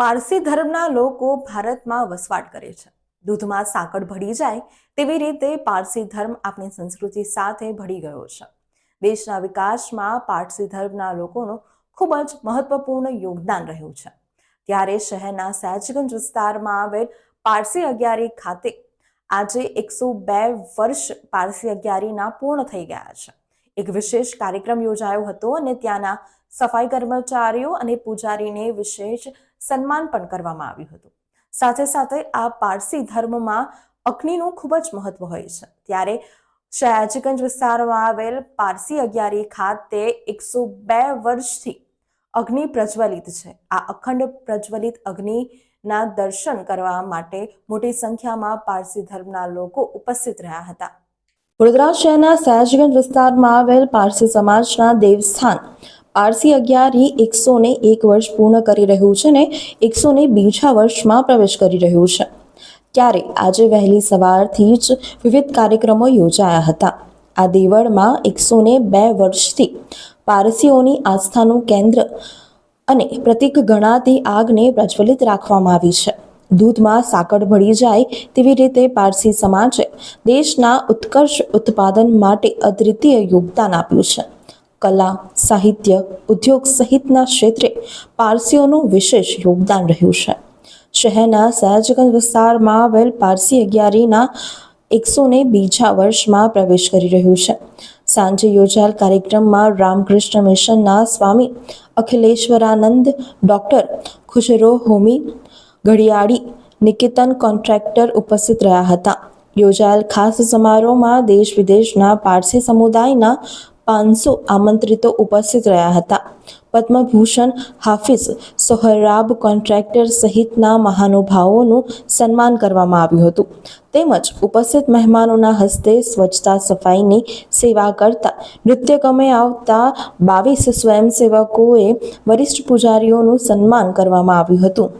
પારસી ધર્મના લોકો ભારતમાં વસવાટ કરે છે. દૂધમાં સાકર ભળી જાય તેવી રીતે પારસી ધર્મ આપણી સંસ્કૃતિ સાથે ભળી ગયો છે. દેશના વિકાસમાં પારસી ધર્મના લોકોનું ખૂબ જ મહત્વપૂર્ણ યોગદાન રહ્યું છે. ત્યારે શહેરના સહેજગંજ વિસ્તારમાં આવેલ પારસી અગિયારી ખાતે આજે એકસો બે વર્ષ પારસી અગિયારીના પૂર્ણ થઈ ગયા છે. એક વિશેષ કાર્યક્રમ યોજાયો હતો અને ત્યાંના સફાઈ કર્મચારીઓ અને પૂજારીને વિશેષ સન્માન પણ કરવામાં આવ્યું હતું. સાથે સાથે આ પારસી ધર્મમાં અગ્નિનું ખૂબ જ મહત્વ હોય છે. ત્યારે સયાજીગંજ વિસ્તારમાં આવેલ પારસી અગિયારી ખાતે એકસો બે વર્ષથી અગ્નિ પ્રજ્વલિત છે. આ અખંડ પ્રજ્વલિત અગ્નિના દર્શન કરવા માટે મોટી સંખ્યામાં પારસી ધર્મના લોકો ઉપસ્થિત રહ્યા હતા. વડોદરા શહેરના સયાજીગંજ વિસ્તારમાં આવેલ પારસી સમાજના દેવસ્થાન. પારસી અગિયારી એકસો ને એક વર્ષ પૂર્ણ કરી રહ્યું છે ને એકસો ને બીજા વર્ષમાં પ્રવેશ કરી રહ્યું છે. ત્યારે આજે વહેલી સવારથી જ વિવિધ કાર્યક્રમો યોજાયા હતા. આ દેવળમાં એકસો ને બે વર્ષથી પારસીઓની આસ્થાનું કેન્દ્ર અને પ્રતિક ગણાતી આગને પ્રજ્વલિત રાખવામાં આવી છે. દૂધમાં સાકર ભળી જાય તેવી રીતે પારસી સમાજે દેશના ઉત્કર્ષ ઉત્પાદન માટે અદ્વિતીય યોગદાન આપ્યું છે. કલા, સાહિત્ય, ઉદ્યોગ સહિતના ક્ષેત્રે પારસીઓનું વિશેષ યોગદાન રહ્યું છે. શહેરના સયાજગંજ વિસ્તારમાં આવેલ પારસી અગિયારીના એકસો ને બીજા વર્ષમાં પ્રવેશ કરી રહ્યું છે. સાંજે યોજાયેલ કાર્યક્રમમાં રામકૃષ્ણ મિશનના સ્વામી અખિલેશ્વરાનંદ, ડોક્ટર ખુશરો હોમી ઘડિયાળી નિકેતન કોન્ટ્રાક્ટર ઉપસ્થિત રહ્યા હતા. યોજાયેલ ખાસ સમારોહમાં દેશ વિદેશના પારસી સમુદાયના પાંચસો આમંત્રિતો ઉપસ્થિત રહ્યા હતા. પદ્મભૂષણ હાફિઝ સોહરાબ કોન્ટ્રાક્ટર સહિતના મહાનુભાવોનું સન્માન કરવામાં આવ્યું હતું. તેમજ ઉપસ્થિત મહેમાનોના હસ્તે સ્વચ્છતા સફાઈની સેવા કરતા નૃત્ય ગમે આવતા બાવીસ સ્વયંસેવકોએ વરિષ્ઠ પૂજારીઓનું સન્માન કરવામાં આવ્યું હતું.